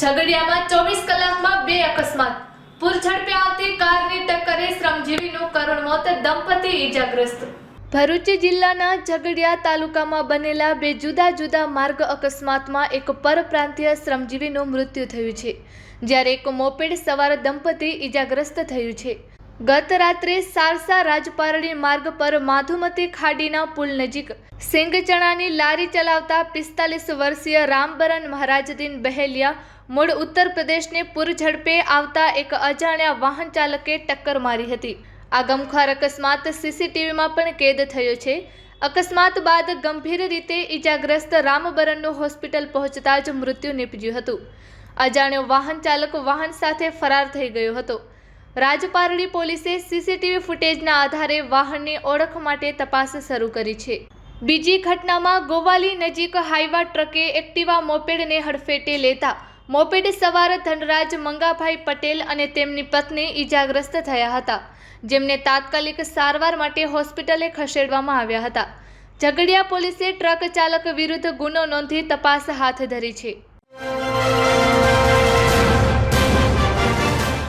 ઝઘડિયામાં ચોવીસ કલાકમાં બે અકસ્માત. પૂર ઝડપે આવતી કારની ટક્કરે શ્રમજીવીનું કરુણ મોત દંપતી ઈજાગ્રસ્ત. ભરૂચ જિલ્લાના ઝઘડિયા તાલુકામાં બનેલા બે જુદા જુદા માર્ગ અકસ્માતમાં એક પરપ્રાંતીય શ્રમજીવીનું મૃત્યુ થયું છે. જ્યારે એક મોપેડ સવાર દંપતી ઈજાગ્રસ્ત થયું છે. ગત રાત્રે સારસા રાજપારડી માર્ગ પર માધુમતી ખાડીના પુલ નજીક સિંગચણાની લારી ચલાવતા પિસ્તાલીસ વર્ષીય રામબરન મહારાજદીન બહેલિયા મૂળ ઉત્તર પ્રદેશને પૂર ઝડપે આવતા એક અજાણ્યા વાહન ચાલકે ટક્કર મારી હતી. આ ગમખ્વાર અકસ્માત સીસીટીવીમાં પણ કેદ થયો છે. અકસ્માત બાદ ગંભીર રીતે ઈજાગ્રસ્ત રામબરનનું હોસ્પિટલ પહોંચતા જ મૃત્યુ નીપજ્યું હતું. અજાણ્યો વાહન ચાલક વાહન સાથે ફરાર થઈ ગયો હતો. રાજપારડી પોલીસે સીસીટીવી ફૂટેજના આધારે વાહનની ઓળખ માટે તપાસ શરૂ કરી છે. બીજી ઘટનામાં ગોવાલી નજીક હાઈવા ટ્રકે એક્ટિવા મોપેડને હડફેટે લેતા મોપેડ સવાર ધનરાજ મંગાભાઈ પટેલ અને તેમની પત્ની ઈજાગ્રસ્ત થયા હતા, જેમને તાત્કાલિક સારવાર માટે હોસ્પિટલે ખસેડવામાં આવ્યા હતા. ઝઘડિયા પોલીસે ટ્રક ચાલક વિરુદ્ધ ગુનો નોંધી તપાસ હાથ ધરી છે.